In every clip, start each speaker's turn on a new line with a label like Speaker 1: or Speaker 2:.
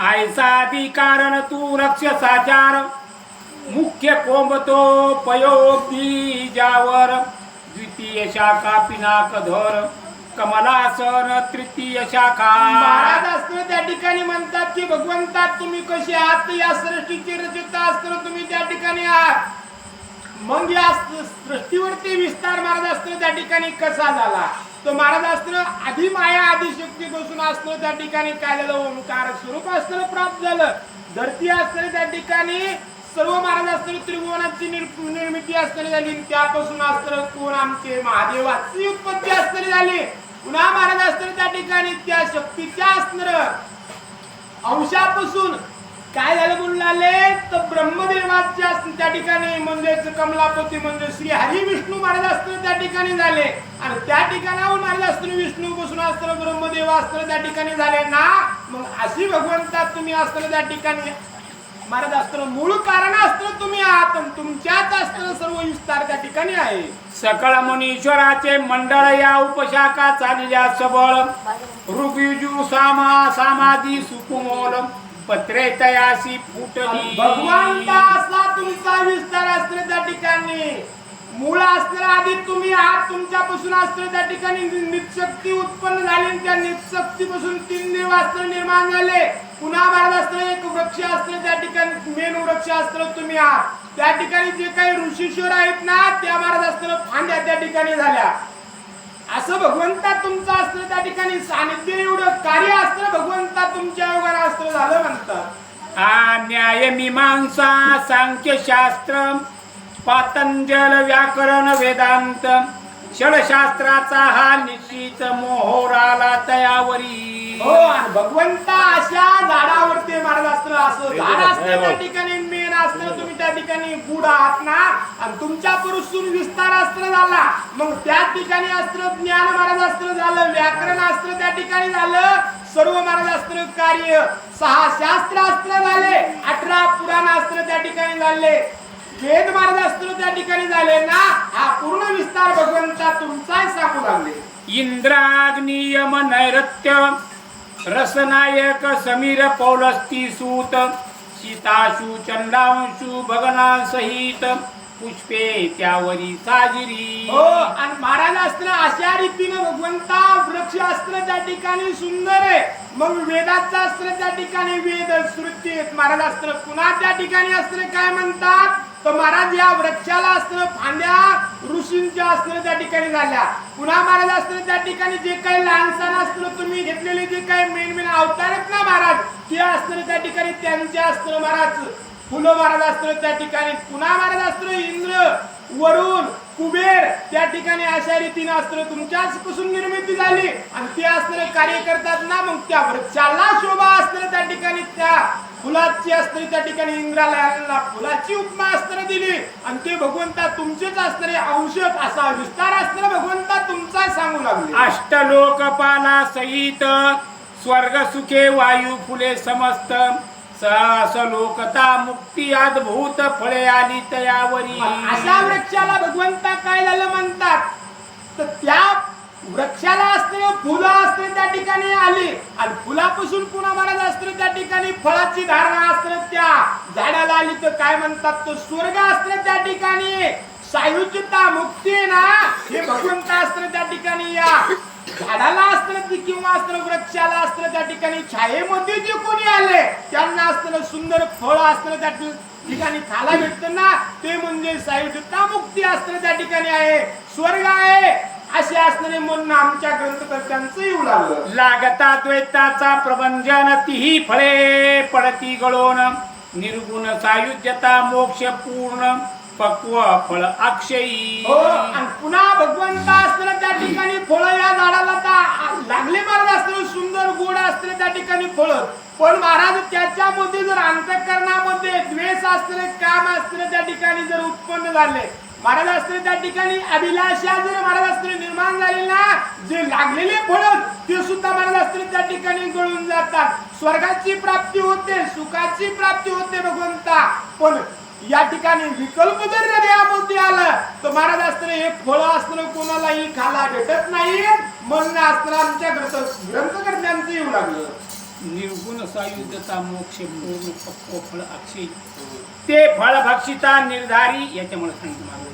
Speaker 1: आयसादी कारण तू रक्षसाचार मुख्य कोंबतो पयोब्दी जावर द्वितीय शाखा पिनाक धर. कमलासन तृतीय शाखा.
Speaker 2: महाराज असताना त्या ठिकाणी म्हणतात की भगवंता तुम्ही कसे आहात? या सृष्टीची रचिता असताना तुम्ही त्या ठिकाणी आहात. मग या स- सृष्टीवरती विस्तार महाराज असतो त्या ठिकाणी कसा झाला? तो महाराज असताना आधी माया आधी शक्ती बसून असताना त्या ठिकाणी काय झालं ओंकार स्वरूप असताना प्राप्त झालं. धरती असताना त्या ठिकाणी सर्व महाराज असताना त्रिभुवनाची निर्मिती असताना झाली. त्यापासून असताना कोण आमचे महादेवाची उत्पत्ती असताना झाली. पुन्हा महाराज असताना त्या ठिकाणी त्या शक्तीच्या असणार अंशापासून काय झालं म्हणून आले तर ब्रह्मदेवाच्या त्या ठिकाणी म्हणजेच कमलापती म्हणजे श्री हरी विष्णू महाराज त्या ठिकाणी झाले. आणि त्या ठिकाणाहून महाराज विष्णू बसून असताना ब्रह्मदेव त्या ठिकाणी झाले ना? मग अशी भगवंतात तुम्ही असताना त्या ठिकाणी. महाराज अस्त्र मूळ कारण असताना तुम्ही आहात तुमच्याच अस्त्र सर्व विस्तार त्या ठिकाणी आहे.
Speaker 1: सकळ मुनीश्वराचे मंडळ या उपशाखा चालल्या सबळ. ऋग्युजू सामा सामाधी सुकुमोल पत्रे तयासी फुटली.
Speaker 2: भगवंता असला तुमचा विस्तार असतो त्या ठिकाणी. मूळ असणारा आधी तुम्ही आहात तुमच्यापासून असतो त्या ठिकाणी निशक्ती उत्पन्न झाली त्या निशक्तीपासून तीन देव अस्त्र निर्माण झाले. पुन्हा महाराज असतं एक वृक्ष असतं त्या ठिकाणी मेन वृक्ष असतं तुम्ही आहात. त्या ठिकाणी जे काही ऋषीश्वर आहेत ना त्या महाराज असतं फांद्या त्या ठिकाणी झाल्या. असं भगवंता तुमचं असतं त्या ठिकाणी सानिध्य एवढं कार्य असतं भगवंता तुमच्या योगाने असतं झालं म्हणतात
Speaker 1: आ न्याय मीमांसा सांख्य शास्त्र पातंजल व्याकरण वेदांत षडशास्त्राचा हा निश्चित मोहोराला तयावरी.
Speaker 2: हो आणि भगवंता अशा झाडावरती महाराज असतं असं झाड असतं त्या ठिकाणी मेन असतं तुम्ही त्या ठिकाणी गुड आहात ना आणि तुमच्या पुरुषून विस्तार अस्त्र झाला. मग त्या ठिकाणी अस्त्र ज्ञान महाराज अस्त्र झालं व्याकरण अस्त्र त्या ठिकाणी झालं सर्व महाराजास्त्र कार्य सहा शास्त्र अस्त्र झाले अठरा पुराण अस्त्र त्या ठिकाणी झाले. वेद महाराजास्त्र त्या ठिकाणी झाले ना हा पूर्ण विस्तार भगवंता तुमचा सांगू लागले.
Speaker 1: इंद्राग्नियम नैरत्य रसनायक समीर पौलस्ती सूत सीताशु चंडांशु भगनासहित सहित पुष्पे त्यावरी साजिरी.
Speaker 2: हो आणि महाराज असताना अशा रीतीनं भगवंता वृक्ष अस्त्र त्या ठिकाणी सुंदर आहे. मग वेदाचं अस्त्र त्या ठिकाणी वेद श्रुती आहेत. महाराज अस्त्र पुन्हा त्या ठिकाणी अस्त्र काय म्हणतात? तर महाराज या वृक्षाला अस्त्र फांद्या ऋषींच्या अस्त्र त्या ठिकाणी झाल्या. पुन्हा महाराज अस्त्र त्या ठिकाणी जे काही लहानसहान अस्त्र तुम्ही घेतलेले जे काही मेन मेन अवतार आहेत ना महाराज ते अस्त्र त्या ठिकाणी त्यांचे अस्त्र महाराज. फुलं महाराजास्त्र त्या ठिकाणी. पुन्हा महाराजास्त्र इंद्र. वरुण कुबेर. त्या ठिकाणी अशा रीतीने अस्त्र तुमच्याच पासून निर्मिती झाली. आणि ते अस्त्र कार्य करतात ना मग त्या वृक्षाला शोभा अस्त्र त्या ठिकाणी. त्या फुलाची अस्त्र त्या ठिकाणी इंद्राला फुलाची उपमा अस्त्र दिली. आणि ते भगवंता तुमचेच अस्त्र औषध असा विस्तार अस्त्र भगवंता तुमचा सांगू लागले.
Speaker 1: अष्टलोकपाला सहित स्वर्ग सुखे वायू फुले समस्त. सहस लोकता मुक्ती अद्भुत फळे आली तयावरी.
Speaker 2: अशा वृक्षाला भगवंता काय झालं म्हणतात. तर त्या वृक्षाला असते फुलं असते त्या ठिकाणी आली. आणि फुलापासून पुन्हा महाराज असते त्या ठिकाणी फळाची धारणा असते त्या. झाडाला आली तर काय म्हणतात तो? स्वर्ग असते त्या ठिकाणी. सायुज्यता मुक्ती ना हे भगवंत असते त्या ठिकाणी या. झाडाला असतं किंवा असतं वृक्षाला असतं त्या ठिकाणी छायेमध्ये जे कोणी आले त्यांना असतं सुंदर फळ असतं त्या ठिकाणी खाला भेटतं ना ते म्हणजे सायुज्यता मुक्ती असतं त्या ठिकाणी आहे. स्वर्ग आहे. असे असणारे म्हणून आमच्या ग्रंथकर्त्यांचं येऊ लागलं
Speaker 1: लागता द्वैताचा प्रबंधन तिही फळे पडती गळोन. निर्गुण सायुज्यता मोक्ष पूर्ण. पक्व फळ अक्षयी.
Speaker 2: हो आणि पुन्हा भगवंता असताना त्या ठिकाणी फळ या झाडाला ता- लागले महाराज असताना गुण गोड त्या ठिकाणी फळत पण महाराज त्याच्यामध्ये जर अंतकरणामध्ये द्वेष असताना काम असताना त्या ठिकाणी जर उत्पन्न झाले महाराज असताना त्या ठिकाणी अभिलाषा जर महाराज असताना निर्माण झाले ना जे लागलेले फळ ते सुद्धा महाराज असताना त्या ठिकाणी गळून जातात. स्वर्गाची प्राप्ती होते सुखाची प्राप्ती होते भगवंता. पण या ठिकाणी विकल्प जर हृदयामध्ये आला तर महाराज असताना हे फळ असणं कोणालाही खाला भेटत नाही. म्हणणं असताना आमच्या ग्रंथ ग्रंथकर्त्यांचं येऊ लागलं.
Speaker 1: निर्गुण सायुज्यता मोक्ष पूर्ण पक्व फळ अक्षय. ते फळ भक्षिता निर्धारी याच्यामुळे सांगितलं मला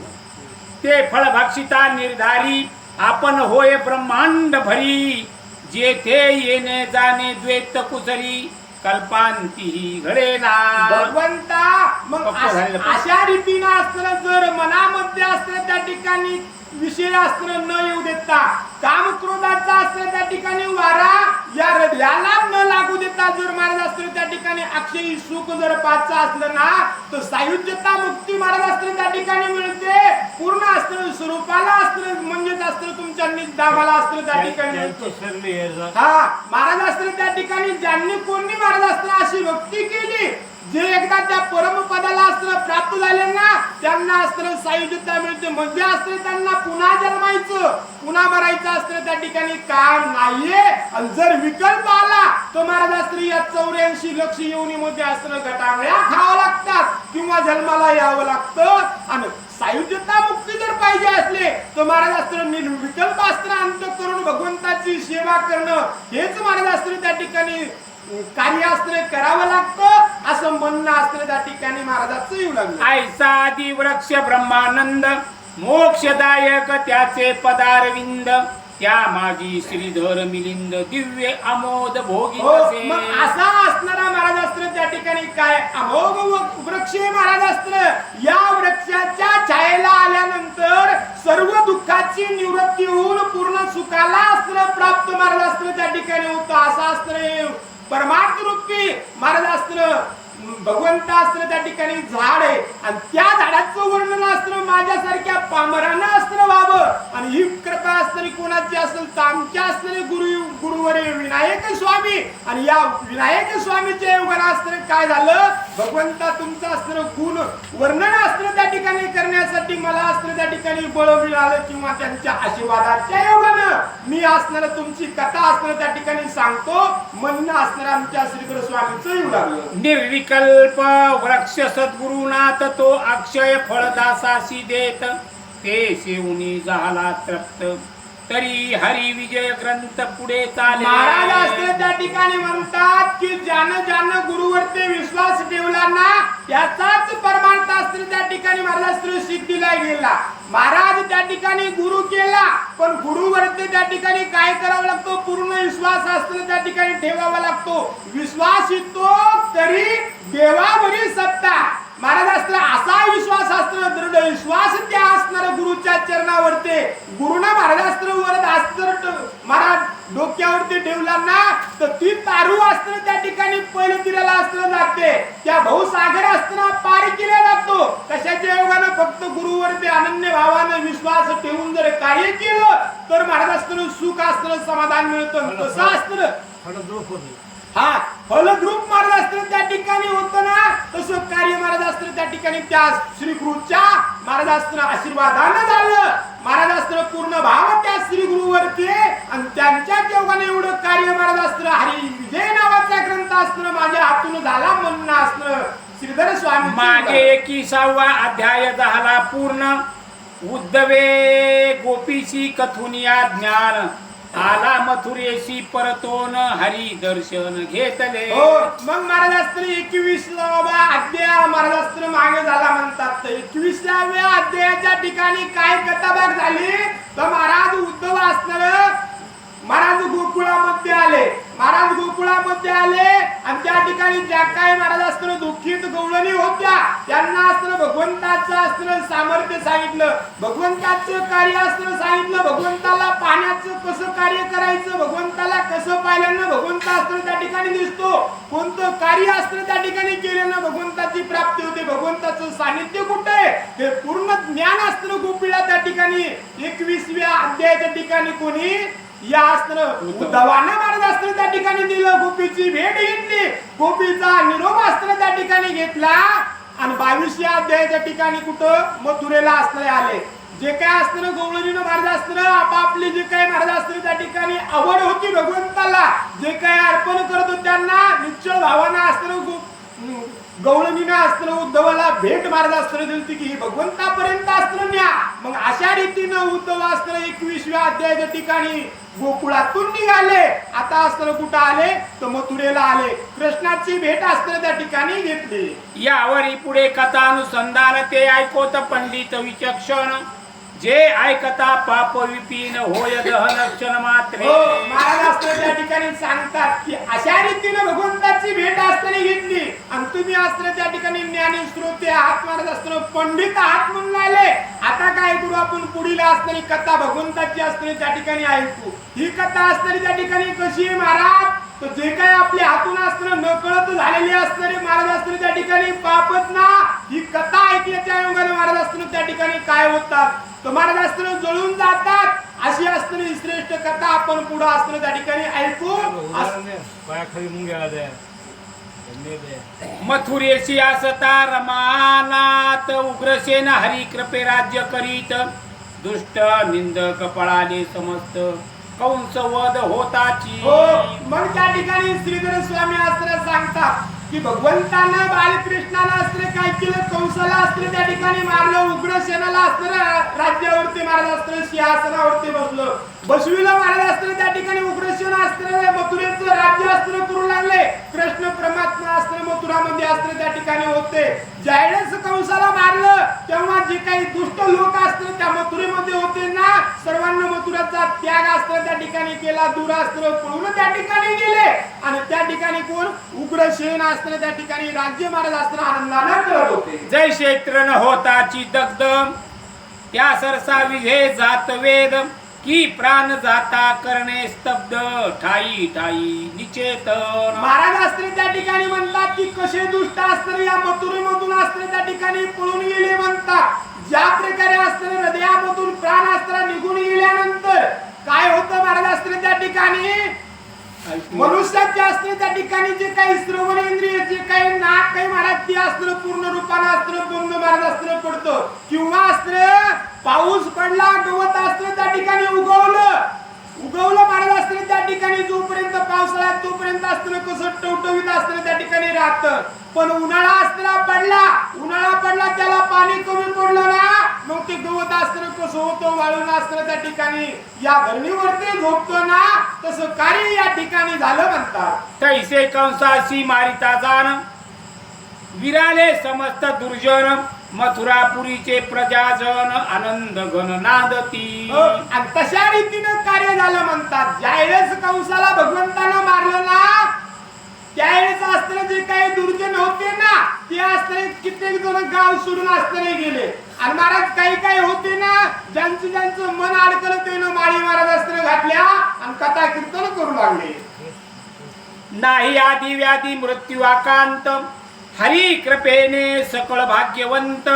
Speaker 1: ते फळ भक्षिता निर्धारी आपण होय ब्रह्मांड भरी जेथे येणे जाणे द्वैत कुसरी कल्पांती घडे ना
Speaker 2: भगवंता मग
Speaker 1: पक्क
Speaker 2: अश-
Speaker 1: झालेलं पाहिजे.
Speaker 2: अशा रीतीनं असताना जर मनामध्ये असताना त्या ठिकाणी विषय असताना न येऊ देता काम क्रोधाचा असताना त्या ठिकाणी वारा या हृदयाला न लागू देता जर महाराज असताना त्या ठिकाणी अक्षयी सुख जर पाच असलं ना तर सायुज्यता मुक्ती महाराज असताना त्या ठिकाणी मिळते पूर्ण असतं स्वरूपाला असतं म्हणजेच असतं तुमच्या निदामाला असतं त्या ठिकाणी. हा महाराज असताना त्या ठिकाणी ज्यांनी कोणी महाराज असताना अशी भक्ती केली जे एकदा त्या परमपदाला अस्त्र प्राप्त झाले ना त्यांना अस्त्र सायुज्यता मिळते. म्हणजे अस्त्र त्यांना पुन्हा जन्मायचं. पुन्हा मरायचं अस्त्र त्या ठिकाणी काम नाहीये? आणि जर विकल्प आला तर महाराज असताना या चौऱ्याऐंशी लक्ष येऊनीमध्ये अस्त्र गटांगळ्या खावं लागतात किंवा जन्माला यावं लागतं. आणि सायुज्यता मुक्ती जर पाहिजे असले तर महाराज अस्त्र निर्विकल्प अस्त्र अंत करून भगवंताची सेवा करणं हेच महाराज अस्त्र त्या ठिकाणी कार्य असताना करावं लागतं. असं म्हणणं असताना त्या ठिकाणी महाराजाचं येऊ लागलं.
Speaker 1: ऐसा आदी वृक्ष ब्रह्मानंद मोक्षदायक त्याचे पदारविंद त्या मागी श्रीधर मिलिंद दिव्य अमोद भोगी
Speaker 2: हो
Speaker 1: तसे.
Speaker 2: मग असा असणारा महाराज असतं त्या ठिकाणी काय? अमोघ व- वृक्ष हे महाराज असतं या वृक्षाच्या छायेला आल्यानंतर सर्व दुःखाची निवृत्ती होऊन पूर्ण सुखाला असणं प्राप्त महाराज असतं त्या ठिकाणी होतं. असं असतं परमार्थ रूपी महाराज असतं भगवंत अस्त्र त्या ठिकाणी झाड आहे. आणि त्या झाडाचं वर्णन असतं माझ्यासारख्या पामरांना असतं व्हावं. आणि ही कृपा असणारी कोणाची असेल तर आमच्या असणारे गुरु गुरुवरे विनायक स्वामी. आणि या विनायक स्वामीचे योगानं असतं काय झालं? भगवंता तुमचं असणारं गुण वर्णन असतं त्या ठिकाणी करण्यासाठी मला असतं त्या ठिकाणी बळ मिळालं किंवा त्यांच्या आशीर्वादाच्या योगानं. मी असणार तुमची कथा असणं त्या ठिकाणी सांगतो. म्हणणं असणार आमच्या श्रीकर स्वामीचं येऊ लागलं.
Speaker 1: कल्प वृक्ष सद्गुरुनाथ तो अक्षय फळदासासी देत ते शिवनी झाला तृप्त. तरी हरी विजय ग्रंथ पुढे
Speaker 2: महाराज असते त्या ठिकाणी म्हणतात की ज्यानं ज्यानं गुरुवरती विश्वास ठेवला ना त्याचाच परमार्थ असते त्या ठिकाणी महाराज श्री सिद्धीला गेला. महाराज त्या ठिकाणी गुरु केला पण गुरुवरती त्या ठिकाणी काय करावं लागतो? पूर्ण विश्वास असतो त्या ठिकाणी ठेवावा लागतो. विश्वास येतो तरी देवावरील सत्ता. महाराज असताना असा विश्वास असतो दृढ विश्वास त्या असणार गुरुच्या चरणावरती गुरुना महाराज असताना वरद अस्त्र महाराज डोक्यावरती ठेवला ना तर ती तारू असताना त्या ठिकाणी पहिलं तिराला असताना जाते त्या भाऊसागर असताना पार केला जातो. कशाच्या योगानं फक्त गुरुवरती अनन्य भावानं विश्वास ठेवून जर कार्य केलं तर महाराज असताना सुख असताना समाधान मिळतं. कसं असतं हा फलद्रूप महाराज असताना त्या ठिकाणी होतं ना तसं कार्य महाराज असताना त्या ठिकाणी त्या श्री गुरुच्या महाराज असताना आशीर्वादानं झालं. महाराज पूर्ण भाव त्या श्री गुरुवरती आणि त्यांच्या योगाने एवढं कार्य महाराज हरी विजय नावाचा ग्रंथ असताना माझ्या हातून झाला म्हणणं असणं श्रीधर स्वामी
Speaker 1: मागे एकिसावा अध्याय झाला पूर्ण. उद्धवे गोपीची कथुनिया ज्ञान. आला मथुरेशी परतोन हरी दर्शन घेतले.
Speaker 2: हो मग महाराजास्त्र एकवीस एकविसावा अध्याय महाराजास्त्र मागे झाला म्हणतात तर एकविसाव्या अध्यायाच्या ठिकाणी काय कथाभाग झाली? तर महाराज उद्धव असणार महाराज गोकुळामध्ये आले. महाराज गोकुळामध्ये आले आणि त्या ठिकाणी ज्या काही महाराज असताना दुःखित गवळणी होत्या. त्यांना असताना भगवंताचं असताना सामर्थ्य सांगितलं. भगवंताचं कार्य असताना सांगितलं. भगवंताला पाहण्याचं कसं कार्य करायचं भगवंताला कसं पाहिल्यानं भगवंत असताना त्या ठिकाणी दिसतो. कोणतं कार्य असताना त्या ठिकाणी केल्यानं भगवंताची प्राप्ती होते. भगवंताचं सानिध्य कुठं आहे? हे पूर्ण ज्ञान असताना गोपीला त्या ठिकाणी. एकवीसव्या अध्यायाच्या ठिकाणी कोणी या असताना उद्धवानं महाराज असताना त्या ठिकाणी दिलं गोपीची भेट घेतली. गोपीचा निरोप असताना त्या ठिकाणी घेतला. आणि बावीसव्या अध्यायाच्या ठिकाणी कुठं? मथुरेला असणारे आले. जे काय अस्त्र गवळणीनं महाराज असताना आपापली जे काही महाराज असताना त्या ठिकाणी आवड होती भगवंताला. जे काही अर्पण करत होते त्यांना निश्चळ भावाना अस्त्र गवळणीनं अस्त्र उद्धवाला भेट महाराज अस्त्र दिलती की ही भगवंतापर्यंत अस्त्र न्या. मग अशा रीतीनं उद्धव अस्त्र एकवीसव्या अध्यायाच्या ठिकाणी गोकुळातून निघाले. आता अस्त्र कुठं आले? तर मथुरेला आले. कृष्णाची भेट अस्त्र त्या ठिकाणी घेतली.
Speaker 1: यावरी पुढे कथा अनुसंधान ते ऐकोत पंडित विचक्षण. जे ऐकता पाप विपिन होय दहन क्षण मात्रे.
Speaker 2: हो, महाराज त्या ठिकाणी सांगतात की अशा रीतीने भगवंताची भेट असताना घेतली आणि तुम्ही अस्त्र त्या ठिकाणी ज्ञानी श्रोते आहात महाराज अस्त्र पंडित आहात म्हणून आले. आता काय करू आपण? पुढील असणारी कथा भगवंताची असतरी त्या ठिकाणी ऐकू. ही कथा असणारी त्या ठिकाणी कशी आहे महाराज तर जे काय आपल्या हातून नकळत झालेली असणारे महाराज असणं त्या ठिकाणी. पापच ना ही कथा ऐकल्याच्या योगाने महाराज असणं त्या ठिकाणी काय होतात. तर महाराज असणं जळून जातात. अशी असणारी श्रेष्ठ कथा आपण पुढे असणं त्या ठिकाणी ऐकू.
Speaker 1: मथुरेशी असता रमानात उग्रसेन हरी कृपे राज्य करीत. दुष्ट निंदक पळाले समस्त. कंस वध होताची.
Speaker 2: हो मग त्या ठिकाणी श्रीधर स्वामी अस्त्र सांगतात की भगवंतानं बालकृष्णाला अस्त्र काय केलं? कंसाला अस्त्र त्या ठिकाणी मारलं उग्रसेनाला अस्त्र राज्यावरती मारलं अस्त्र सिंहासनावरती बसलं. बसवीला महाराज असत्र त्या ठिकाणी उग्रसेन अस्त्र मथुरेचं राज्य अस्त्र करू लागले. कृष्ण परमात्मा अस्त्र मथुरामध्ये अस्त्र त्या ठिकाणी होते. ज्यावेळेस कंसाला मारलं तेव्हा जे काही दुष्ट लोक असतील त्या मथुरेमध्ये होते ना सर्वांना मथुराचा त्याग अस्त्र त्या ठिकाणी केला दुरास्त्र पळून त्या ठिकाणी गेले. आणि त्या ठिकाणी कोण? उग्रसेन अस्त्र त्या ठिकाणी राज्य महाराज अस्त्र आनंदाने करत होते.
Speaker 1: जय क्षेत्र न होताची दगदम त्या सरसा विघे जात वेद की प्राण जाता करणे स्तब्ध? ठाई ठाई निचेतन.
Speaker 2: महाराज अस्त्र त्या ठिकाणी म्हणतात की कसे दुष्ट अस्त्र या मथुरेमधून अस्त्र त्या ठिकाणी पळून गेले म्हणतात. ज्या प्रकारे अस्त्र हृदयामधून प्राण अस्त्र निघून गेल्यानंतर काय होतं महाराज अस्त्र त्या ठिकाणी? मनुष्याचे अस्त्र त्या ठिकाणी जे काही श्रवण इंद्रिय जे काही नाक काही महाराज ते अस्त्र पूर्ण रूपाने अस्त्र बंद महाराज अस्त्र पडतं. किंवा अस्त्र पाऊस पडला गवत अस्त्र त्या ठिकाणी उगवलं. उगवलं महाराज अस्त्र त्या ठिकाणी जोपर्यंत पावसाळा तोपर्यंत अस्त्र कसं टवटवीत अस्त्र त्या ठिकाणी राहतं. पण उन्हाळा अस्त्र पडला उन्हाळा पडला त्याला पाणी कमी पडलं ना मग ते गवत अस्त्र कसं होतं वाळून अस्त्र त्या ठिकाणी या धरणीवरती झोपतो ना तसं कार्य या ठिकाणी झालं म्हणतात.
Speaker 1: तैसे कंसाशी मारिता जाण विराले समस्त दुर्जन मथुरापुरीचे प्रजाजन आनंद घन नांदती.
Speaker 2: हो, आणि तशा रीतीनं कार्य झालं म्हणतात. ज्यावेळेस कंसाला भगवंतानं मारलं ना त्यावेळेस अस्त्र जे काही दुर्जन होते ना ते अस्त्र कित्येक जण गाव सोडून अस्त्र गेले. आणि महाराज काही काही होते ना ज्यांचं ज्यांचं मन अडकलं त्यानं माळी महाराज अस्त्र घातल्या आणि कथा कीर्तन करू लागले.
Speaker 1: नाही आदी व्याधी मृत्यू आकांत. हरी कृपेने सकळ भाग्यवंत.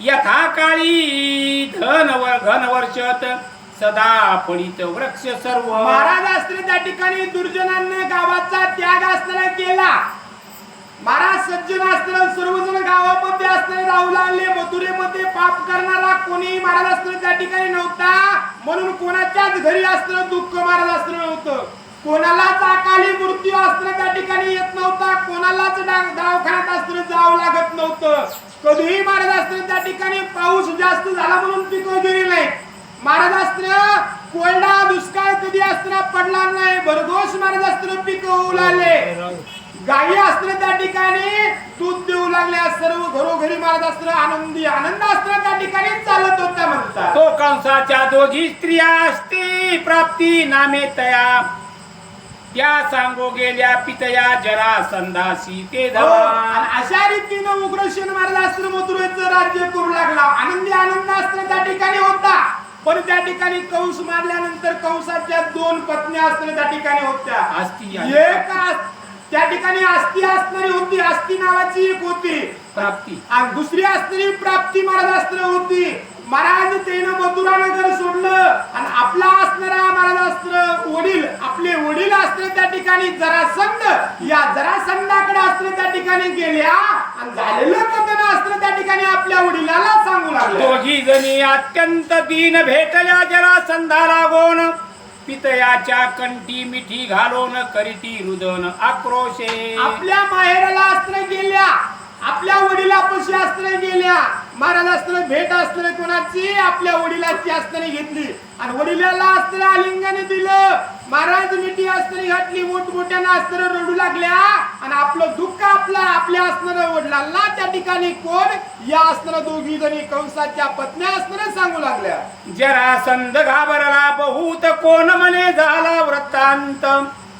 Speaker 1: यथा काळी धन घन वर्षत सदा फळीत वृक्ष सर्व.
Speaker 2: महाराज अस्त्र त्या ठिकाणी दुर्जनांना गावाचा त्याग अस्त्र केला. महाराज सज्जन अस्त्र सर्वजण गावामध्ये अस्त्र राहुलाले लागले मथुरेमध्ये पाप करणारा कोणी महाराज अस्त्र त्या ठिकाणी नव्हता. म्हणून कोणाच्याच घरी असत्र दुःख महाराज अस्त्र नव्हतं. कोणालाच अकाली मृत्यू अस्त्र त्या ठिकाणी येत नव्हता. कोणालाच दवाखान्यात अस्त्र जावं लागत नव्हतं. कधीही महाराज अस्त्र त्या ठिकाणी पाऊस जास्त झाला म्हणून पिकं गेली नाही महाराज अस्त्र कोरडा दुष्काळ कधी अस्त्र पडला नाही. भरघोस महाराज अस्त्र पिकं होऊ लागले गायी अस्त्र त्या ठिकाणी दूध देऊ लागल्या सर्व घरोघरी महाराज अस्त्र आनंदी आनंद अस्त्र त्या ठिकाणी चालत होत्या म्हणतात.
Speaker 1: तो कंसाच्या दोघी स्त्रिया असती प्राप्ती नामे तया. त्या सांगो गेल्या पितया जरा संदासी ते
Speaker 2: हो, आणि अशा रीतीनं उग्रसेन महाराज अस्त्र मथुरेचं राज्य करू लागला. आनंदी आनंद अस्त्र त्या ठिकाणी होता. पण त्या ठिकाणी कंस मारल्यानंतर कंसाच्या दोन पत्न्या अस्त्र त्या ठिकाणी होत्या.
Speaker 1: असती
Speaker 2: एक अस- त्या ठिकाणी आस्ती असणारी होती आस्ती नावाची एक होती.
Speaker 1: प्राप्ती.
Speaker 2: आणि दुसरी असणारी प्राप्ती महाराज अस्त्र होती. महाराज त्यानं मथुरा नगर सोडलं आणि आपला असणारा महाराज अस्त्र वडील आपले वडील अस्त्र त्या ठिकाणी जरासंध या जरासंधाकडे अस्त्र त्या ठिकाणी गेल्या आणि झालेलं कथन अस्त्र त्या ठिकाणी आपल्या वडिलाला सांगू लागले
Speaker 1: दोघी जणी अत्यंत दीन भेटल्या जरा संधा लागोन पितयाच्या कंठी मिठी घालून करीती रुदन आक्रोशे.
Speaker 2: आपल्या माहेराला अस्त्र गेल्या. आपल्या वडिलापाशी अस्त्र गेल्या. महाराज अस्त्र भेट अस्त्र कोणाची? आपल्या वडिलाची अस्त्र घेतली. आणि वडिलाला अस्त्र आलिंगन दिलं. महाराज मिठी अस्त्र घातली. मोठमोठ्यानं अस्त्र रडू लागल्या. आणि आपलं दुःख आपला आपल्या अस्त्र वडिलांना त्या ठिकाणी कोण? या अस्त्र दोघी जणी कंसाच्या पत्न्या अस्त्र सांगू लागल्या.
Speaker 1: जरा संध घाबरला बहुत कोण म्हणे झाला वृत्तांत.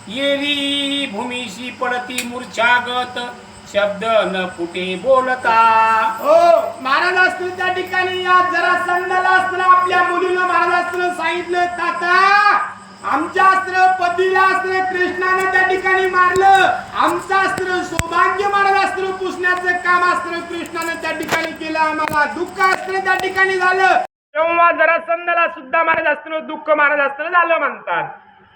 Speaker 1: येली भूमीशी पडती मूर्छागत. शब्द न फुटे बोलता?
Speaker 2: हो महाराज अस्त्र त्या ठिकाणी या जरा संडाला अस्त्र आपल्या मुलीला महाराज अस्त्र सांगितलं ताता आमच्या अस्त्र पतीला अस्त्र कृष्णाने त्या ठिकाणी मारलं. आमचं अस्त्र सौभाग्य महाराज अस्त्र पुसण्याचं काम अस्त्र कृष्णाने त्या ठिकाणी केलं. आम्हाला दुःख अस्त्र त्या ठिकाणी झालं. तेव्हा जरा संदाला सुद्धा महाराज अस्त्र दुःख महाराज अस्त्र झालं म्हणतात.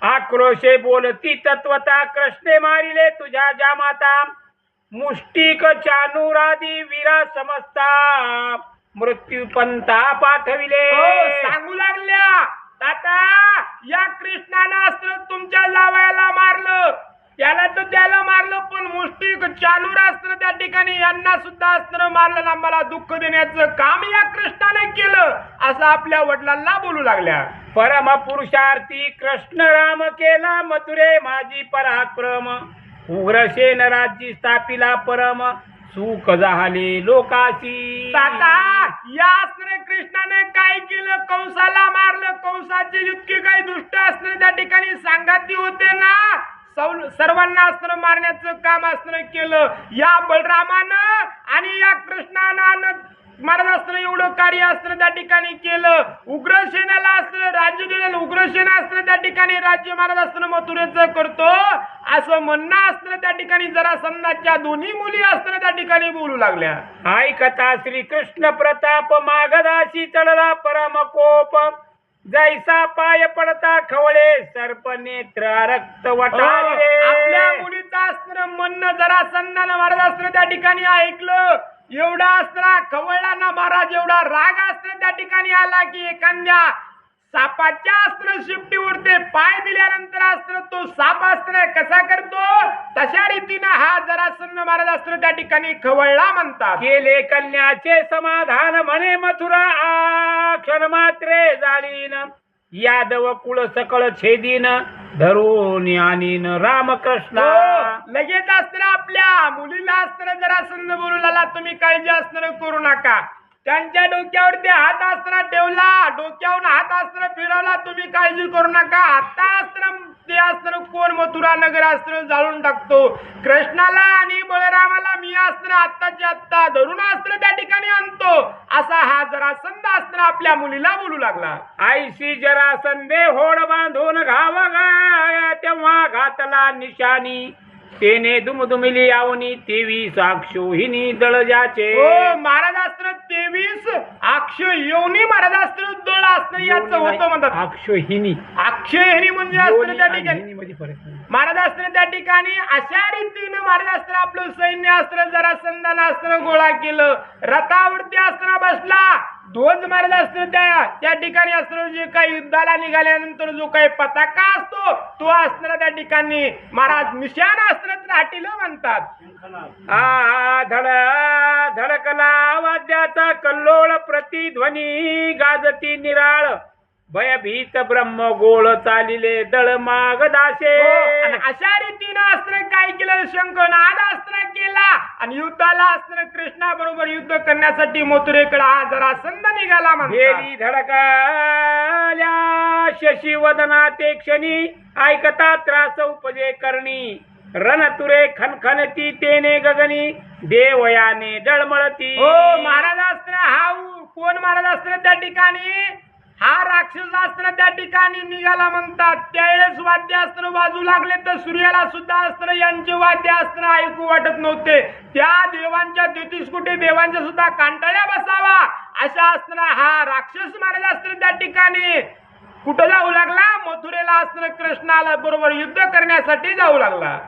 Speaker 1: आक्रोशे बोलती तत्वता कृष्णे मारिले तुझ्या ज्या माता. मुष्टिक चानुरादी वीरा समजता मृत्यू पंथा पाठविले.
Speaker 2: हो, सांगू लागल्या. आता या कृष्णानं अस्त्र तुमच्या लावायला मारलं. त्याला तर त्याला मारलं पण मुष्टिक चालूर अस्त्र त्या ठिकाणी यांना सुद्धा अस्त्र मारलं ना आम्हाला दुःख देण्याचं काम या कृष्णाने केलं असं आपल्या वडिलांना बोलू लागल्या.
Speaker 1: परम पुरुषार्थी कृष्ण राम केला मथुरे माझी पराक्रम. उग्रसेन राज्य स्थापिला परम सुख झाले लोकाशी
Speaker 2: आता या अस्त्र कृष्णाने काय केलं? कंसाला मारलं. कंसाचे इतके काही दुष्ट अस्त्र त्या ठिकाणी सांगाती होते ना? सर्वांना अस्त्र मारण्याचं काम अस्त्र केलं. या बलरामानं आणि या कृष्णानं महाराज अस्त्र एवढं कार्य अस्त्र त्या ठिकाणी केलं. उग्रसेनाला अस्त्र राज्य दिलं उग्रसेना अस्त्र त्या ठिकाणी राज्य महाराज अस्त्र मथुरेचं करतो. असं म्हणणं अस्त्र त्या ठिकाणी जरा संदाच्या दोन्ही मुली अस्त्र त्या ठिकाणी बोलू लागल्या.
Speaker 1: ऐकता श्री कृष्ण प्रताप मागदाशी चढला परम कोप जैसा पाय पडता खवळे सर्प नेत्र रक्त वटारे
Speaker 2: आपल्या मुलीचा अस्त्र म्हणणं जरा संधान महाराज अस्त्र त्या ठिकाणी ऐकलं. एवढा अस्त्र खवळला ना महाराज एवढा राग अस्त्र त्या ठिकाणी आला की एखाद्या सापाच्या अस्त्र शिफ्टीवरती पाय दिल्यानंतर अस्त्र तो साप अस्त्र कसा करतो? तशा रीतीनं हा जरा सन्न महाराज अस्त्र त्या ठिकाणी खवळला म्हणतात.
Speaker 1: केले कल्याचे समाधान म्हणे मथुरा आ क्षण मात्रे जाळीन. यादव कुळ सकळ छेदीन धरून आणीन रामकृष्ण.
Speaker 2: हो, लगेच अस्त्र आपल्या. मुलीला अस्त्र जरा संध बोलू लागला तुम्ही काळजी अस्त्र करू नका. त्यांच्या डोक्यावर ते हात अस्त्र ठेवला डोक्यावरून हात अस्त्र फिरवला तुम्ही काळजी करू नका. आता अस्त्र ते अस्त्र कोण मथुरा नगर अस्त्र जाळून टाकतो. कृष्णाला आणि बळरामाला मी अस्त्र आत्ताच्या आत्ता धरून अस्त्र त्या ठिकाणी आणतो. असा हा जरा संद अस्त्र आपल्या मुलीला बोलू लागला.
Speaker 1: आईशी जरासंधे होड बांधून घाव गाया तेव्हा घातला निशाणी. तेने दुमदुमिली यावनी तेवी साक्षोहिनी दळजाचे.
Speaker 2: हो महाराजास्त्र तेवीस अक्ष योनी महाराजास्त्र दळ अस्त्र याचं होतं म्हणतात.
Speaker 1: अक्षोहिनी
Speaker 2: अक्षयहिनी म्हणजे अस्त्र
Speaker 1: योनी
Speaker 2: त्या ठिकाणी.
Speaker 1: फरक नाही.
Speaker 2: महाराजास्त्र त्या ठिकाणी अशा रीतीनं महाराजास्त्र आपलं सैन्य अस्त्र जरा संधान अस्त्र गोळा केलं. रथावरती अस्त्र बसला ध्वज मारत अस्त्र त्या त्या ठिकाणी असणार जे काही युद्धाला निघाल्यानंतर जो काही पताका असतो तो अस्त्र त्या ठिकाणी. महाराज निशाण अस्त्र राटील म्हणतात.
Speaker 1: आ धड धडकला वाद्याचा कल्लोळ प्रतिध्वनी गाजती निराळ. भयभीत ब्रह्म गोळ चालिले दळ माग दासे.
Speaker 2: हो, आणि अशा रीतीनं अस्त्र काय केलं? शंखनाद अस्त्र केला. आणि युद्धाला अस्त्र कृष्णा बरोबर युद्ध करण्यासाठी मथुरेकडे हा जरा संध निघाला.
Speaker 1: गेली धडकाल्या शशी वदना ते क्षणी. ऐकता त्रास उपजे करणी. रणतुरे खनखनती तेने गगनी. देवयाने डळमळती
Speaker 2: हो महाराज अस्त्र हा कोण महाराज अस्त्र त्या ठिकाणी? हा राक्षसास्त्र त्या ठिकाणी निघाला म्हणतात. त्यावेळेस वाद्य अस्त्र वाजू लागले तर सूर्याला सुद्धा अस्त्र यांचे वाद्य अस्त्र ऐकू वाटत नव्हते. त्या देवांच्या तेहतीस कोटी देवांच्या सुद्धा कांटाळ्या बसावा. अशा अस्त्र हा राक्षस महाराज अस्त्र त्या ठिकाणी कुठं जाऊ लागला? मथुरेला अस्त्र कृष्णाला बरोबर युद्ध करण्यासाठी जाऊ लागला.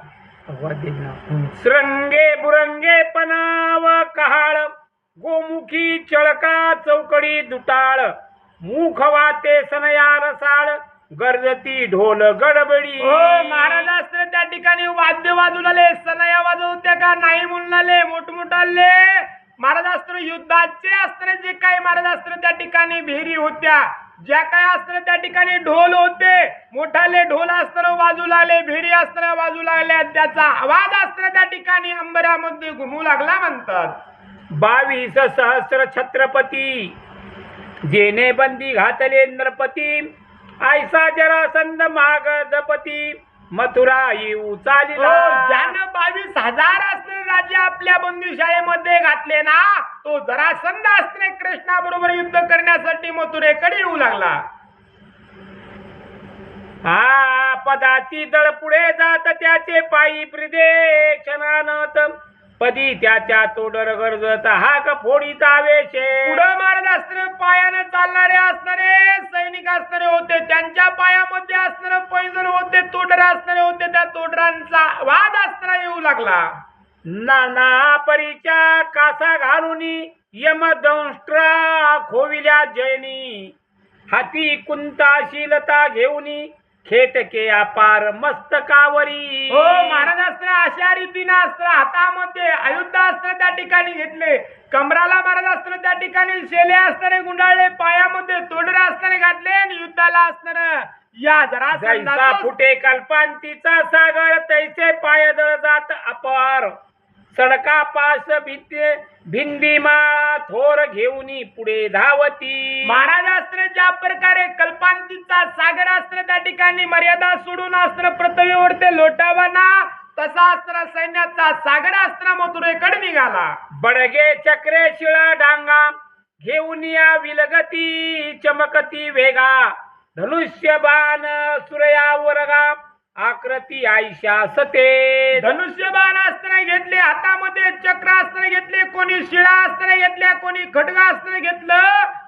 Speaker 1: श्रंगे बुरंगे पनाव कहाळ गोमुखी चळका चौकडी दुटाळ. मुख वाते सनया रसाळ गरजती ढोल गडबडी.
Speaker 2: हो महाराज असते त्या ठिकाणी वाद्य वाजू लागले सनया वाजवत्या का? नाही म्हणून आले मोठमोठाले महाराज असते युद्धाचे असते जे काही महाराज असते त्या ठिकाणी भेरी होत्या ज्या काय असते त्या ठिकाणी ढोल होते मोठाले ढोल असताना वाजू लागले भेरी असताना वाजू लागल्या त्याचा आवाज असताना त्या ठिकाणी अंबरामध्ये घुमू लागला म्हणतात.
Speaker 1: बावीस सहस्र छत्रपती. जेने बंदी घातले नरपती. ऐसा जरासंध मागधपती मथुरा येऊ चालिला
Speaker 2: हो, ज्यानं बावीस हजार असणारे राज्य आपल्या बंदीशाळेमध्ये घातले ना तो जरासंध असणे कृष्णाबरोबर युद्ध करण्यासाठी मथुरेकडे येऊ लागला.
Speaker 1: हा पदाची दळ पुढे जात त्याचे पायी प्रदेशनानत पदी त्याच्या तोडर गरजत हाक फोडीचा वेश
Speaker 2: पुढं महाराज असणारे पायाने चालणारे असणारे सैनिक असणारे होते त्यांच्या पायामध्ये असणारे पैजण होते तोडर असणारे होते त्या तोडरांचा वाद असणारा येऊ लागला.
Speaker 1: नाना परीच्या कासा घालून यमदंष्ट्रा खोविल्या जयनी. हाती कुंताशीलता घेऊनी खेटके अपार मस्तकावरी.
Speaker 2: हो महाराज अस्त्र अशा रीतीने अस्त्र हातामध्ये अयुद्ध अस्त्र त्या ठिकाणी घेतले. कमराला महाराज अस्त्र त्या ठिकाणी शेले असणारे गुंडाळले पायामध्ये तोडरे असणारे घातले आणि युद्धाला असणार या जरा
Speaker 1: जैसा फुटे कल्पांतीचा सागर तैसे पायदळ जात अपार. सडका पास भित्ते भिंदी माळा थोर घेऊनी पुढे धावती.
Speaker 2: महाराज अस्त्र ज्या प्रकारे कल्पांतीचा सागर अस्त्र त्या ठिकाणी मर्यादा सोडून अस्त्र पृथ्वीवर ते लोटावाना तसा अस्त्र सैन्याचा सागर अस्त्र मथुरेकडे निघाला.
Speaker 1: बडगे चक्रे शिळा डांगा घेऊन या विलगती चमकती वेगा. धनुष्य बाण सूर्या वरगा. आकृती आयशा सते.
Speaker 2: धनुष्यबाण अस्त्र घेतले हातामध्ये चक्र अस्त्र घेतले कोणी शिळा अस्त्र घेतल्या कोणी खडगा अस्त्र घेतलं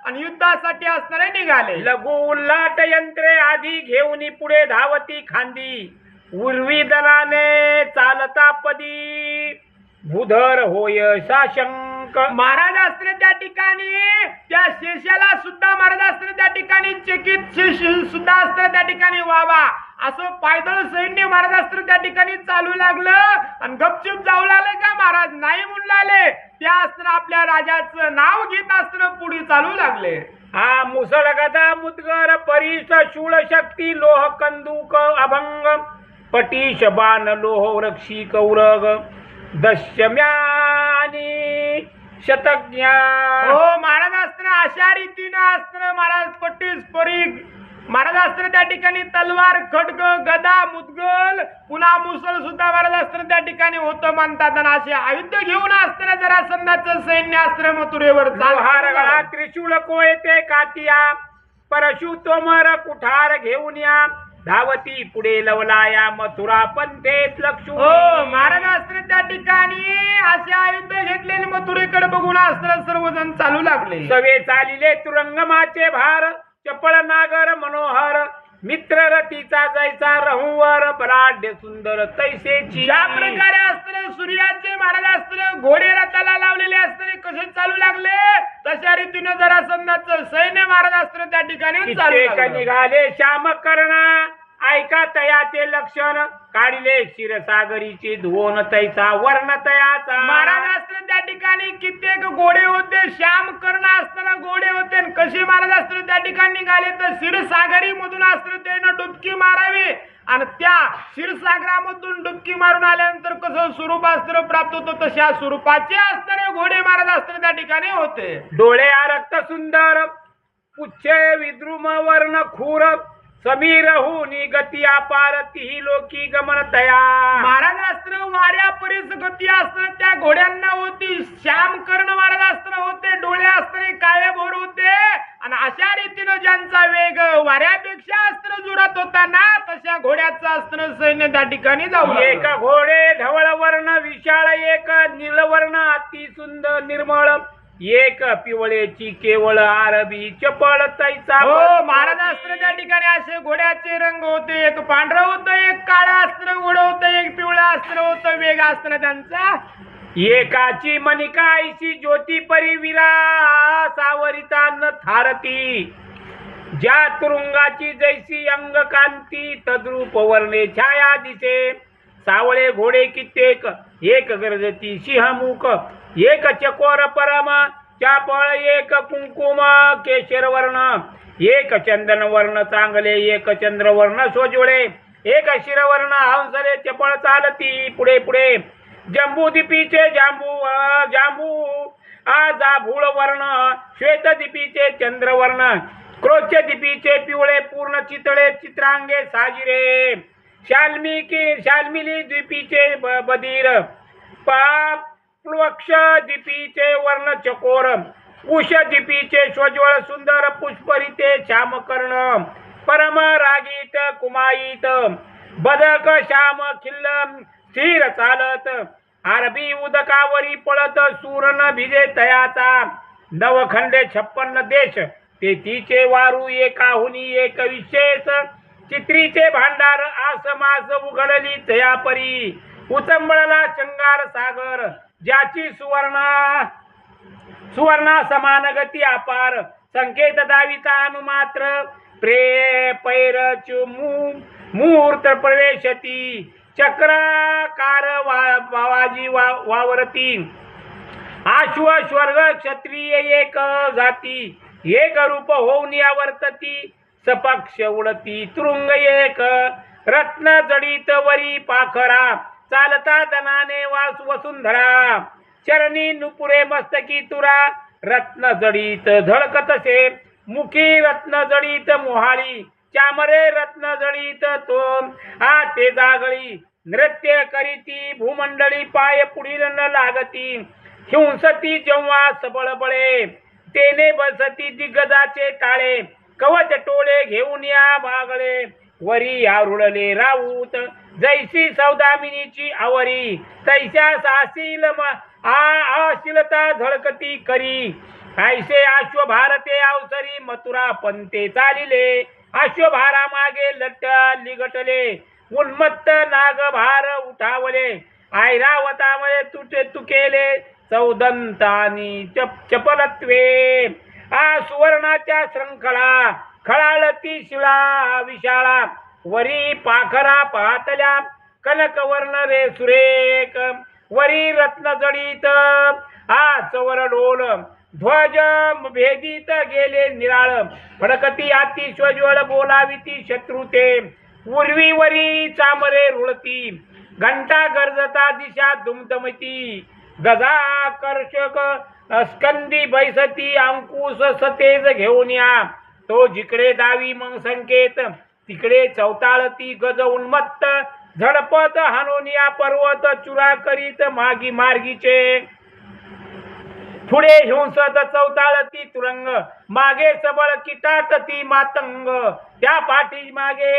Speaker 2: आणि युद्धासाठी अस्त्र निघाले.
Speaker 1: लघु उल्लाट यंत्रे आधी घेऊन पुढे धावती खांदी. उर्वी दलाने चालता पदी. भूधर होय शाशंक
Speaker 2: महाराज अस्त्र त्या ठिकाणी त्या शेषाला सुद्धा महाराज अस्त्र त्या ठिकाणी चकित शेष सुद्धा अस्त्र त्या ठिकाणी व्हावा. असं पायदळ सैन्य महाराज अस्त्र त्या ठिकाणी चालू लागलं आणि गपचूप जाऊ लागले का महाराज? नाही म्हणून लागले. त्या अस्त्र आपल्या राजाचं नाव घेत अस्त्र पुढे चालू लागले.
Speaker 1: हा मुसळ गदा मुदगर परीस शूळ शक्ती लोह कंदूक अभंग पटीश बाण लोह रक्षी कौरग दशम्यानी शतज्ञा.
Speaker 2: हो महाराज अस्त्र अशा रीतीनं अस्त्र महाराज पट्टीस परीग महाराज अस्त्र त्या ठिकाणी तलवार खडग गदा मुदगल पुन्हा मुसल सुद्धा महाराज अस्त्र त्या ठिकाणी होतं म्हणतात आणि असे आयुध घेऊन अस्त्र जरा संदाचं सैन्य अस्त्र मथुरेवर चाललं.
Speaker 1: त्रिशूळ कोयते कातिया. परशु तोमर कुठार घेऊन या. धावती पुढे लवलाया मथुरा पंथेत लक्षू
Speaker 2: हो महाराज अस्त्र त्या ठिकाणी असे आयुध घेतलेले मथुरेकडे बघून अस्त्र सर्वजण चालू लागले.
Speaker 1: सवे चालिले तुरंगमाचे भार. चपळ नागर मनोहर मित्र रतीचा जैसा रहूवर बराढ्य सुंदर तैसेची.
Speaker 2: ज्या प्रकारे अस्त्र सूर्याचे महाराज अस्त्र घोडे रथाला लावलेले अस्त्र कसे चालू लागले तशा रीतीने जरा संघाचं सैन्य महाराज अस्त्र त्या ठिकाणी चालू.
Speaker 1: निघाले श्याम कर्ण ऐका तयाचे लक्षण. काढले क्षीरसागरीचे धुवन तैसा वर्ण तयाचा.
Speaker 2: महाराज अस्त्र त्या ठिकाणी कित्येक घोडे होते श्याम कर्ण असताना घोडे होते महाराज अस्त्र त्या ठिकाणी निघाले तर क्षीरसागरी मधून अस्त्र त्यानं डुबकी मारावी. आणि त्या क्षीरसागरामधून डुबकी मारून आल्यानंतर कसं स्वरूप अस्त्र प्राप्त होतं? तशा स्वरूपाचे असणारे घोडे महाराज अस्त्र त्या ठिकाणी होते.
Speaker 1: डोळे रक्त सुंदर पुच्छे विद्रुम वर्ण खूर समीर हुनी गती अपार तिही लोकी गमन तया
Speaker 2: महाराज अस्त्र वाऱ्या परीस गती असताना त्या घोड्यांना होती श्याम कर्ण महाराज अस्त्र होते डोळे असताना काळे भोर होते. आणि अशा रीतीनं ज्यांचा वेग वाऱ्यापेक्षा अस्त्र जुरत होता ना तशा घोड्याचं अस्त्र सैन्य त्या ठिकाणी जाऊ
Speaker 1: एक. घोडे ढवळ वर्ण विशाळ एक निळवर्ण अति सुंदर निर्मळ. एक पिवळेची केवळ आरबी चपळ तैसा
Speaker 2: हो महाराज अस्त्र त्या ठिकाणी असे घोड्याचे रंग होते एक पांढरं होतं एक काळं अस्त्र घोडं होतं एक पिवळं अस्त्र होतं वेग अस्त्र त्यांचा.
Speaker 1: एकाची मनिका आईची ज्योती परिविरा सावरिता न थारती. ज्या तुरुंगाची जैसी अंग कांती तद्रूप वर्णे छाया दिसे. सावळे घोडे कित्येक एक गर्जती सिंहमुख. एक चकोर परम चापळ एक कुंकुम केशर वर्ण. एक चंदन वर्ण चांगले एक चंद्र वर्ण सोजोळे. एक शिरवर्ण हंसरे चपळ चालती पुढे पुढे. जंबूदीपीचे जांबू अ, जांबू. आजा भूळ वर्ण श्वेतदीपीचे चंद्रवर्ण क्रोच्य दिपीचे पिवळे पूर्ण चितळे चित्रांगे साजिरे. शाल्मिकी शाल्मिली द्वीपीचे ब- बधीर पाप दीपीचे वर्ण चकोर कुश दीपीचे स्वज्वळ सुंदर पुष्परिते श्यामकर्ण परम रागीत कुमाईत बदक श्याम खिल्ल स्थिर चालत आरबी उदकावरी पळत सूरन भिजे तयाचा नवखंडे छप्पन्न देश तेथीचे वारू एकाहुनी एक विशेष चित्रीचे भांडार आसमास उघडली तयापरी उचंबळला चंगार सागर ज्याची सुवर्णा सुवर्णा समान गती अपार. संकेत दाविता अनुमात्र. प्रे पैर चु- मुहूर्त प्रवेशती. चक्राकार वा- वावाजी वा वावरती. आश्व स्वर्ग क्षत्रिय एक जाती. एक रूप होऊन यावर्तती. सपक्ष उडती. तुरुंग एक. रत्न जडित वरी पाखरा. चालता दनाने वास वसुंधरा. चरणी नुपुरे मस्तकी तुरा. रत्न जडित झळकतसे मुखी रत्न जडीत मोहाळी. चामरे रत्न जडीत तो आ ते जागळी. नृत्य करीती भूमंडळी पाय पुढील न लागती. हिंसती जेव्हा सबळ बळे. तेने बसती दिग्गजाचे टाळे. कवच टोळे घेऊन या बागळे वरी आरुळले राऊत. जैसी सौदामिनीची आवरी तैशा सासील म- आशिलता झळकती करी. ऐसे अश्व भारते अवसरी मथुरा पंते चालिले. अश्वभारा मागे लट्ट लिगटले. उन्मत्त नाग भार उठावले ऐरावतामध्ये तुटे तुकेले. चौदंतानी चप चपलत्वे. आ सुवर्णाच्या श्रंखला. खळाळती शिळा विशाळा वरी पाखरा पाहतल्या कनकवर्ण रे सुरेख वरी रत्न जडित आ चवर डोल ध्वज भेदित गेले निराळ फडकती आती स्वज्वळ बोलाविती शत्रुते उर्वी वरी चामरे रुळती घंटा गरजता दिशा दुमदमती गजाकर्षक स्कंदी बैसती अंकुश सतेज घेऊन या तो जिकडे दावी मग संकेत तिकडे चौताळती गज उन्मत्त झडपत हानोनिया पर्वत चुरा करीत मागी मार्गीचे. पुढे हिंसत चौताळती तुरंग मागे सबळ किटाटती मातंग त्या पाठी मागे